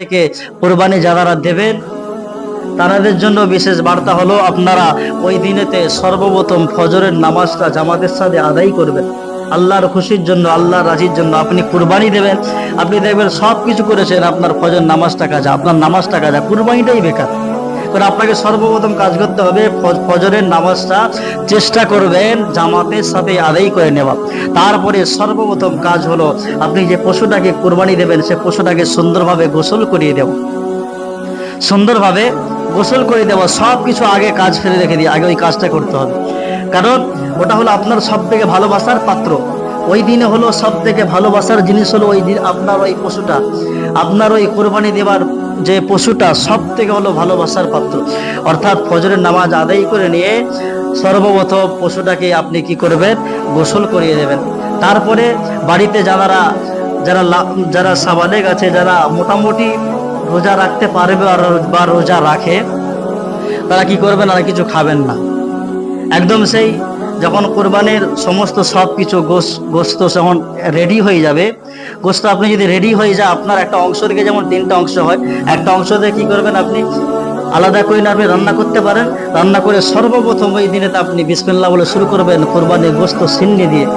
থেকে কোরবানি যারা দেবেন তাদের জন্য বিশেষ বার্তা হলো, আপনারা ওই দিনেতে সর্বপ্রথম ফজরের নামাজটা জামাতের সাথে আদায় করবেন। আল্লাহর খুশির জন্য, আল্লাহর রাজির জন্য আপনি কুরবানি দেবেন। আপনি দেখবেন সব কিছু করেছেন, আপনার ফজর নামাজটা কাজা, আপনার নামাজটা কাজা, কুরবানিটাই বেকার। কারণ আপনাকে সর্বপ্রথম কাজ করতে হবে ফজরের নামাজটা চেষ্টা করবেন, জামাতের সাথে আদায় করে নেওয়া। তারপরে সর্বপ্রথম কাজ হলো আপনি যে পশুটাকে কোরবানি দেবেন, সে পশুটাকে সুন্দরভাবে গোসল করিয়ে দেব সুন্দরভাবে গোসল করে দেওয়া সব কিছু আগে কাজ ফেলে রেখে দিয়ে আগে ওই কাজটা করতে হবে। কারণ ওটা হলো আপনার সব থেকে ভালোবাসার পাত্র। ওই দিনে হলো সব থেকে ভালোবাসার জিনিস হলো ওই দিন আপনার ওই পশুটা, আপনার ওই কোরবানি দেওয়ার যে পশুটা সব থেকে হলো ভালোবাসার পাত্র। অর্থাৎ ফজরের নামাজ আদায় করে নিয়ে সর্বপ্রথম পশুটাকে আপনি কি করবেন? গোসল করিয়ে দেবেন। তারপরে বাড়িতে যারা যারা যারা সাবালেগ আছে, যারা মোটামুটি রোজা রাখতে পারবে আর বা রোজা রাখে, তারা কি করবেন? আর কিছু খাবেন না। একদম সেই যখন কোরবানির সমস্ত সব কিছু গোস গোস্ত যখন রেডি হয়ে যাবে, গোস্ত আপনি যদি রেডি হয়ে যায় আপনার একটা অংশ থেকে যেমন তিনটা অংশ হয়, একটা অংশ দিয়ে কী করবেন আপনি? আলাদা করে আপনি রান্না করতে পারেন। রান্না করে সর্বপ্রথম ওই দিনে আপনি বিসমিল্লা বলে শুরু করবেন, কোরবানির গোস্ত সিন্নি দিয়ে।